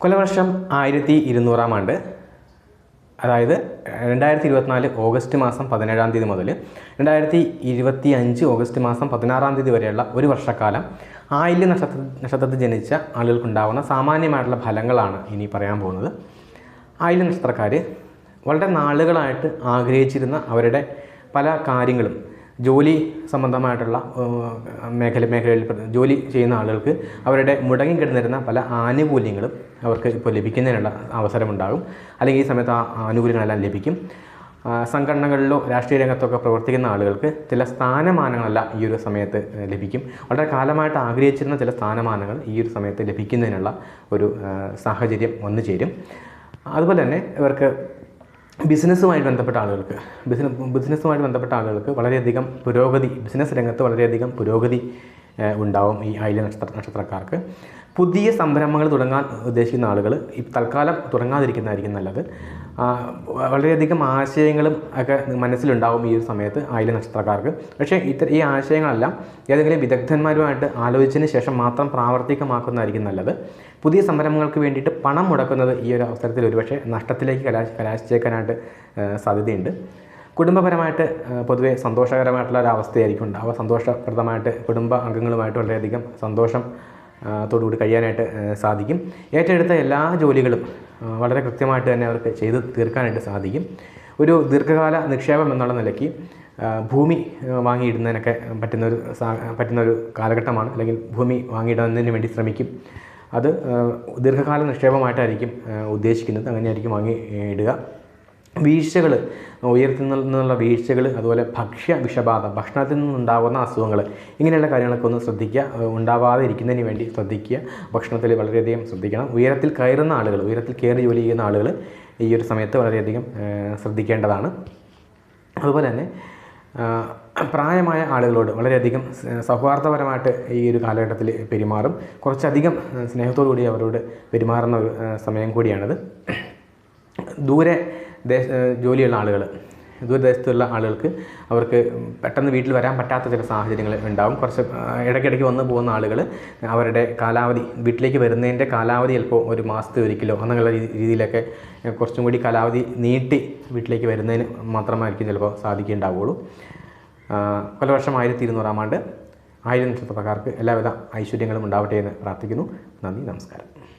കൊലവർഷം ആയിരത്തി ഇരുന്നൂറാം ആണ്ട്. അതായത് രണ്ടായിരത്തി ഇരുപത്തിനാല് ഓഗസ്റ്റ് മാസം പതിനേഴാം തീയതി മുതൽ രണ്ടായിരത്തി ഇരുപത്തി അഞ്ച് ഓഗസ്റ്റ് മാസം പതിനാറാം തീയതി വരെയുള്ള ഒരു വർഷക്കാലം ആയില്യ നക്ഷത്ര നക്ഷത്രത്തിൽ ജനിച്ച ആളുകൾക്കുണ്ടാവുന്ന സാമാന്യമായിട്ടുള്ള ഫലങ്ങളാണ് ഇനി പറയാൻ പോകുന്നത്. ആയില്യ നക്ഷത്രക്കാർ വളരെ നാളുകളായിട്ട് ആഗ്രഹിച്ചിരുന്ന അവരുടെ പല കാര്യങ്ങളും ജോലി സംബന്ധമായിട്ടുള്ള മേഖല മേഖലയിൽ ജോലി ചെയ്യുന്ന ആളുകൾക്ക് അവരുടെ മുടങ്ങി കിടന്നിരുന്ന പല ആനുകൂല്യങ്ങളും അവർക്ക് ഇപ്പോൾ ലഭിക്കുന്നതിനുള്ള അവസരമുണ്ടാകും. അല്ലെങ്കിൽ ഈ സമയത്ത് ആ ആനുകൂല്യങ്ങളെല്ലാം ലഭിക്കും. സംഘടനകളിലോ രാഷ്ട്രീയ രംഗത്തൊക്കെ പ്രവർത്തിക്കുന്ന ആളുകൾക്ക് ചില സ്ഥാനമാനങ്ങളെല്ലാം ഈ ഒരു സമയത്ത് ലഭിക്കും. വളരെ കാലമായിട്ട് ആഗ്രഹിച്ചിരുന്ന ചില സ്ഥാനമാനങ്ങൾ ഈ ഒരു സമയത്ത് ലഭിക്കുന്നതിനുള്ള ഒരു സാഹചര്യം വന്നു ചേരും. അതുപോലെ തന്നെ ഇവർക്ക് ബിസിനസ്സുമായിട്ട് ബന്ധപ്പെട്ട ആളുകൾക്ക് ബിസിനസ് ബിസിനസ്സുമായിട്ട് ബന്ധപ്പെട്ട ആളുകൾക്ക് വളരെയധികം പുരോഗതി ബിസിനസ് രംഗത്ത് വളരെയധികം പുരോഗതി ഉണ്ടാവും ഈ ആയില്യ നക്ഷത്ര നക്ഷത്രക്കാർക്ക്. പുതിയ സംരംഭങ്ങൾ തുടങ്ങാൻ ഉദ്ദേശിക്കുന്ന ആളുകൾ ഈ തൽക്കാലം തുടങ്ങാതിരിക്കുന്നതായിരിക്കും നല്ലത്. വളരെയധികം ആശയങ്ങളും ഒക്കെ മനസ്സിലുണ്ടാവും ഈ ഒരു സമയത്ത് അയല നക്ഷത്രക്കാർക്ക്. പക്ഷേ ഇത്ര ഈ ആശയങ്ങളെല്ലാം ഏതെങ്കിലും വിദഗ്ധന്മാരുമായിട്ട് ആലോചിച്ചതിന് ശേഷം മാത്രം പ്രാവർത്തികമാക്കുന്നതായിരിക്കും നല്ലത്. പുതിയ സംരംഭങ്ങൾക്ക് വേണ്ടിയിട്ട് പണം മുടക്കുന്നത് ഈ ഒരു അവസരത്തിൽ ഒരുപക്ഷെ നഷ്ടത്തിലേക്ക് കലാശ കലാശിച്ചേക്കാനായിട്ട് സാധ്യതയുണ്ട്. കുടുംബപരമായിട്ട് പൊതുവേ സന്തോഷകരമായിട്ടുള്ള ഒരു അവസ്ഥയായിരിക്കും ഉണ്ടാവുക. സന്തോഷപ്രദമായിട്ട് കുടുംബ അംഗങ്ങളുമായിട്ട് വളരെയധികം സന്തോഷം ത്തോടുകൂടി തോടുകൂടി കഴിയാനായിട്ട് സാധിക്കും. ഏറ്റെടുത്ത എല്ലാ ജോലികളും വളരെ കൃത്യമായിട്ട് തന്നെ അവർക്ക് ചെയ്ത് തീർക്കാനായിട്ട് സാധിക്കും. ഒരു ദീർഘകാല നിക്ഷേപം എന്നുള്ള നിലയ്ക്ക് ഭൂമി വാങ്ങിയിടുന്നതിനൊക്കെ പറ്റുന്നൊരു സാ- പറ്റുന്ന ഒരു കാലഘട്ടമാണ്. അല്ലെങ്കിൽ ഭൂമി വാങ്ങിയിടുന്നതിന് വേണ്ടി ശ്രമിക്കും. അത് ദീർഘകാല നിക്ഷേപമായിട്ടായിരിക്കും ഉദ്ദേശിക്കുന്നത്. അങ്ങനെയായിരിക്കും വാങ്ങി ഇടുക വീഴ്ചകൾ ഉയരത്തിൽ നിന്നുള്ള വീഴ്ചകൾ അതുപോലെ ഭക്ഷ്യ വിഷബാധ ഭക്ഷണത്തിൽ നിന്നുണ്ടാകുന്ന അസുഖങ്ങൾ ഇങ്ങനെയുള്ള കാര്യങ്ങളൊക്കെ ഒന്ന് ശ്രദ്ധിക്കുക. ഉണ്ടാവാതെ ഇരിക്കുന്നതിന് വേണ്ടി ശ്രദ്ധിക്കുക. ഭക്ഷണത്തിൽ വളരെയധികം ശ്രദ്ധിക്കണം. ഉയരത്തിൽ കയറുന്ന ആളുകൾ ഉയരത്തിൽ കയറി ജോലി ചെയ്യുന്ന ആളുകൾ ഈ ഒരു സമയത്ത് വളരെയധികം ശ്രദ്ധിക്കേണ്ടതാണ്. അതുപോലെ തന്നെ പ്രായമായ ആളുകളോട് വളരെയധികം സൗഹാർദ്ദപരമായിട്ട് ഈ ഒരു കാലഘട്ടത്തിൽ പെരുമാറും. കുറച്ചധികം സ്നേഹത്തോടു കൂടി അവരോട് പെരുമാറുന്ന ഒരു സമയം കൂടിയാണിത്. ദൂരെ ദേശ ജോലിയുള്ള ആളുകൾ ദൂരദേശത്തുള്ള ആളുകൾക്ക് അവർക്ക് പെട്ടെന്ന് വീട്ടിൽ വരാൻ പറ്റാത്ത ചില സാഹചര്യങ്ങൾ ഉണ്ടാകും കുറച്ച് ഇടയ്ക്കിടയ്ക്ക് വന്നു പോകുന്ന ആളുകൾ അവരുടെ കാലാവധി വീട്ടിലേക്ക് വരുന്നതിന്റെ കാലാവധി ചിലപ്പോൾ ഒരു മാസത്തെ ഒരിക്കലോ അങ്ങനെയുള്ള രീതി- രീതിയിലൊക്കെ കുറച്ചും കൂടി കാലാവധി നീട്ടി വീട്ടിലേക്ക് വരുന്നതിന് മാത്രമായിരിക്കും ചിലപ്പോൾ സാധിക്കുന്നുണ്ടാവുള്ളൂ കൊല്ലവർഷം ആയിരത്തി ഇരുന്നൂറാം ആണ്ട് ആയിരം നക്ഷത്രക്കാർക്ക് എല്ലാവിധ ഐശ്വര്യങ്ങളും ഉണ്ടാവട്ടെ എന്ന് പ്രാർത്ഥിക്കുന്നു. നന്ദി നമസ്കാരം.